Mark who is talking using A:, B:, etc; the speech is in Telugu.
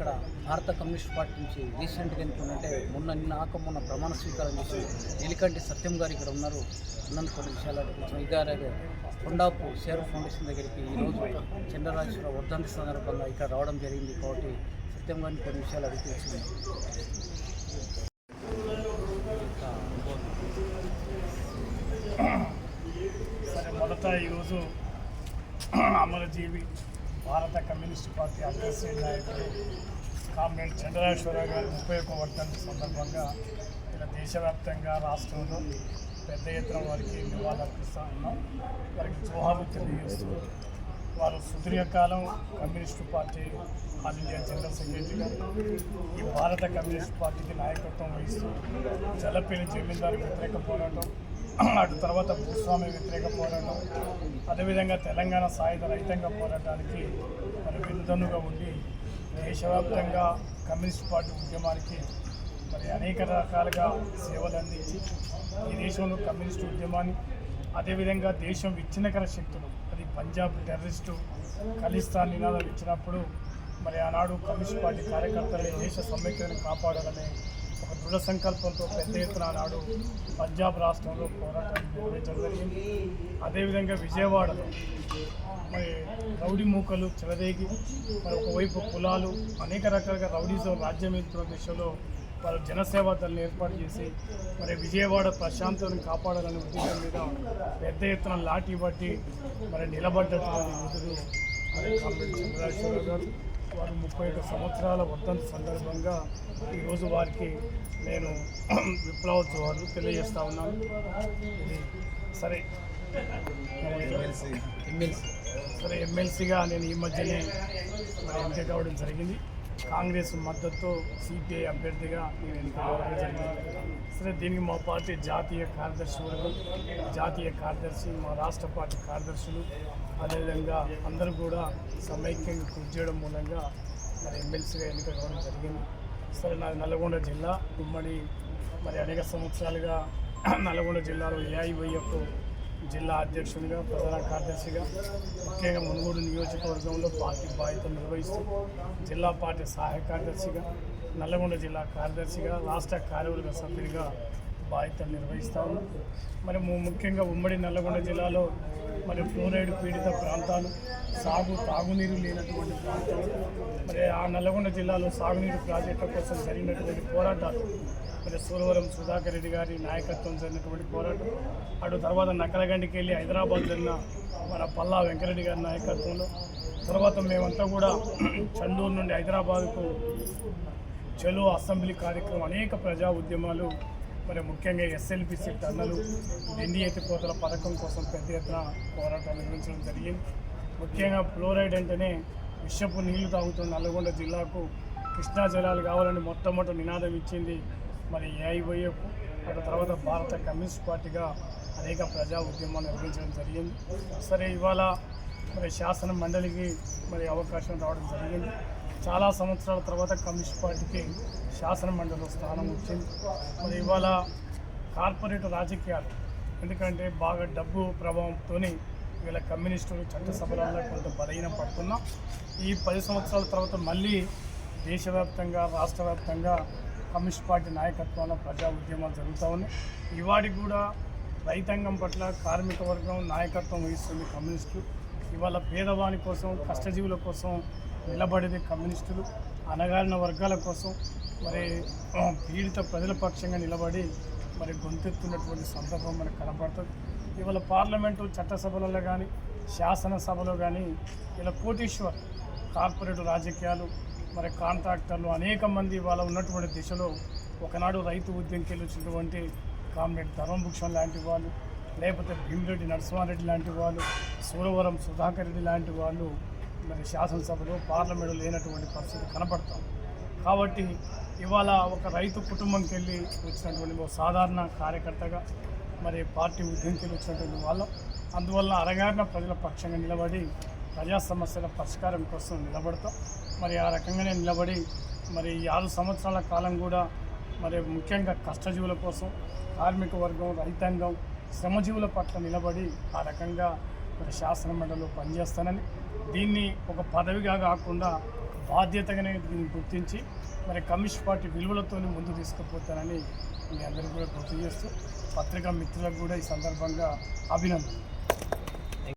A: ఇక్కడ భారత కమ్యూనిస్ట్ పార్టీ నుంచి రీసెంట్గా ఎందుకంటే మొన్న నిన్న ఆక మొన్న ప్రమాణ స్వీకారం చేసి ఎలికంటి సత్యం గారు ఇక్కడ ఉన్నారు. అన్నది కొన్ని విషయాలు కొంచెం ఇక కొండాపు షేర్ ఫౌండేషన్ దగ్గరికి ఈరోజు చంద్రరాజేశ్వర వర్ధంతి సందర్భంగా ఇక్కడ రావడం జరిగింది కాబట్టి సత్యం గారిని కొన్ని విషయాలు అడిగి
B: మొదట ఈరోజు అమరజీవి భారత కమ్యూనిస్ట్ పార్టీ అగ్రశ్రీ నాయకుడు కామ్రేడ్ చంద్రరాజేశ్వరరావు గారి ముప్పై ఒక్క వర్ధంతి సందర్భంగా ఇలా దేశవ్యాప్తంగా రాష్ట్రంలో పెద్ద ఎత్తున వారికి నివాళులర్పిస్తూ ఉన్నాం. వారికి జోహాలు తెలియజేస్తూ వారు సుదీర్ఘకాలం communist party all India general సెక్రటరీగా ఈ భారత కమ్యూనిస్ట్ పార్టీకి నాయకత్వం వహిస్తూ జలపేని జమీందారు వ్యతిరేక పోరాటం అటు తర్వాత భూస్వామి వ్యతిరేక పోరాటం అదేవిధంగా తెలంగాణ సాయుధ రైతాంగ పోరాటానికి మరి వెనుదన్నుగా ఉండి దేశవ్యాప్తంగా కమ్యూనిస్ట్ పార్టీ ఉద్యమానికి మరి అనేక రకాలుగా సేవలు అందించి ఈ దేశంలో కమ్యూనిస్ట్ ఉద్యమాన్ని అదేవిధంగా దేశం విచ్ఛిన్నకర శక్తులు అది పంజాబ్ టెర్రరిస్టు ఖలిస్తాన్ నినాదాలు ఇచ్చినప్పుడు మరి ఆనాడు కమ్యూనిస్ట్ పార్టీ కార్యకర్తలు దేశ సమైక్యతను కాపాడాలనే దృఢ సంకల్పంతో పెద్ద ఎత్తున నాడు పంజాబ్ రాష్ట్రంలో పోరాటం నిర్వహించడం జరిగింది. అదేవిధంగా విజయవాడలో మరి రౌడీ మూకలు చెలరేగి మరి ఒకవైపు కులాలు అనేక రకాలుగా రౌడీజం రాజ్యమిత్రుల దిశలో వారు జనసేవా దళాన్ని ఏర్పాటు చేసి మరి విజయవాడ ప్రశాంతతను కాపాడాలనే ఉద్దేశం మీద పెద్ద ఎత్తున లాఠీ బట్టి మరి నిలబడ్డటువంటి యోధుడు మరి గారు వారు ముప్పై ఒక్క సంవత్సరాల వర్ధంతి సందర్భంగా ఈరోజు వారికి నేను విప్లవోత్సవాలు తెలియజేస్తా ఉన్నాను. సరే.
A: ఎమ్మెల్సీ.
B: సరే ఎమ్మెల్సీగా నేను ఈ మధ్యనే మరి ఎన్నిక కావడం జరిగింది. కాంగ్రెస్ మద్దతు సిపిఐ అభ్యర్థిగా నేను ఎన్నిక జరిగింది. సరే దీనికి మా పార్టీ జాతీయ కార్యదర్శి జాతీయ కార్యదర్శి మా రాష్ట్ర పార్టీ కార్యదర్శులు అదేవిధంగా అందరూ కూడా సమైక్యంగా కృషి చేయడం మూలంగా మరి ఎమ్మెల్సీగా ఎన్నిక కావడం జరిగింది. సరే నాది నల్గొండ జిల్లా. ఉమ్మడి మరి అనేక సంవత్సరాలుగా నల్గొండ జిల్లాలో ఏఐవైఎఫ్ జిల్లా అధ్యక్షునిగా ప్రధాన కార్యదర్శిగా ముఖ్యంగా మునుగోడు నియోజకవర్గంలో పార్టీ బాధ్యతలు నిర్వహిస్తూ జిల్లా పార్టీ సహాయ కార్యదర్శిగా నల్లగొండ జిల్లా కార్యదర్శిగా రాష్ట్ర కార్యవర్గ సభ్యుడిగా బాధ్యతలు నిర్వహిస్తా మరి ము- ముఖ్యంగా ఉమ్మడి నల్లగొండ జిల్లాలో మరి ఫ్లోరైడ్ పీడిత ప్రాంతాలు సాగు తాగునీరు లేనటువంటి ప్రాంతాలు మరి ఆ నల్లగొండ జిల్లాలో సాగునీరు ప్రాజెక్టుల కోసం జరిగినటువంటి పోరాటాలు మరి సూరవరం సుధాకర్ రెడ్డి గారి నాయకత్వం జరిగినటువంటి పోరాటం. అటు తర్వాత నక్కలగండికి వెళ్ళి హైదరాబాద్ జరిగిన మన పల్లా వెంకరెడ్డి గారి నాయకత్వంలో. తర్వాత మేమంతా కూడా చందూరు నుండి హైదరాబాద్కు చెలో అసెంబ్లీ కార్యక్రమం అనేక ప్రజా ఉద్యమాలు మరి ముఖ్యంగా ఎస్ఎల్పిసి టన్నులు డిండి ఎత్తిపోతల పథకం కోసం పెద్ద ఎత్తున పోరాటాలు నిర్వహించడం జరిగింది. ముఖ్యంగా ఫ్లోరైడ్ అంటేనే విషపు నీళ్ళు తాగుతున్న నల్గొండ జిల్లాకు కృష్ణా జలాలు కావాలని మొట్టమొదటి నినాదం ఇచ్చింది మరి ఏఐవైఎఫ్ అక్కడ తర్వాత భారత కమ్యూనిస్ట్ పార్టీగా అనేక ప్రజా ఉద్యమాలు నిర్వహించడం జరిగింది. సరే ఇవాళ మరి శాసన మండలికి మరి అవకాశం రావడం జరిగింది. చాలా సంవత్సరాల తర్వాత కమ్యూనిస్ట్ పార్టీకి శాసన మండలి స్థానం వచ్చింది. మరి ఇవాళ కార్పొరేట్ రాజకీయాలు ఎందుకంటే బాగా డబ్బు ప్రభావంతో వీళ్ళ కమ్యూనిస్టులు చట్టసభలలో కొంత బలహీన పడుతున్నా. ఈ పది సంవత్సరాల తర్వాత మళ్ళీ దేశవ్యాప్తంగా రాష్ట్ర వ్యాప్తంగా కమ్యూనిస్ట్ పార్టీ నాయకత్వంలో ప్రజా ఉద్యమాలు జరుగుతూ ఉన్నాయి. ఇవాడికి కూడా రైతాంగం పట్ల కార్మిక వర్గం నాయకత్వం వహిస్తుంది కమ్యూనిస్టులు. ఇవాళ పేదవాని కోసం కష్టజీవుల కోసం నిలబడేది కమ్యూనిస్టులు. అణగారిన వర్గాల కోసం మరి పీడిత ప్రజల పక్షంగా నిలబడి మరి గొంతెత్తున్నటువంటి సందర్భం మనకు కనపడుతుంది. ఇవాళ పార్లమెంటు చట్టసభలలో కానీ శాసనసభలో కానీ ఇలా కోటీశ్వర్ కార్పొరేట్ రాజకీయాలు మరి కాంట్రాక్టర్లు అనేక మంది ఇవాళ ఉన్నటువంటి దిశలో ఒకనాడు రైతు ఉద్యమంకి వచ్చినటువంటి కామ్రేడ్ ధర్మభూషణ్ లాంటి వాళ్ళు లేకపోతే భీమిరెడ్డి నరసింహారెడ్డి లాంటి వాళ్ళు సూరవరం సుధాకర్ రెడ్డి లాంటి వాళ్ళు మరి శాసనసభలో పార్లమెంటు లేనటువంటి పరిస్థితి కనపడతాం కాబట్టి ఇవాళ ఒక రైతు కుటుంబంకి వెళ్ళి వచ్చినటువంటి ఒక సాధారణ కార్యకర్తగా మరి పార్టీ ఉద్యమంకి వచ్చినటువంటి వాళ్ళం. అందువల్ల అరగారిన ప్రజల పక్షంగా నిలబడి ప్రజా సమస్యల పరిష్కారం కోసం నిలబడతాం. మరి ఆ రకంగానే నిలబడి మరి ఈ ఆరు సంవత్సరాల కాలం కూడా మరి ముఖ్యంగా కష్టజీవుల కోసం కార్మిక వర్గం రైతాంగం శ్రమజీవుల పట్ల నిలబడి ఆ రకంగా మరి శాసన మండలిలో పనిచేస్తానని దీన్ని ఒక పదవిగా కాకుండా బాధ్యతగానే దీన్ని గుర్తించి మరి కమ్యూనిస్ట్ పార్టీ విలువలతో ముందు తీసుకుపోతానని మీ అందరికీ కూడా గుర్తు చేస్తూ పత్రికా మిత్రులకు కూడా ఈ సందర్భంగా అభినందన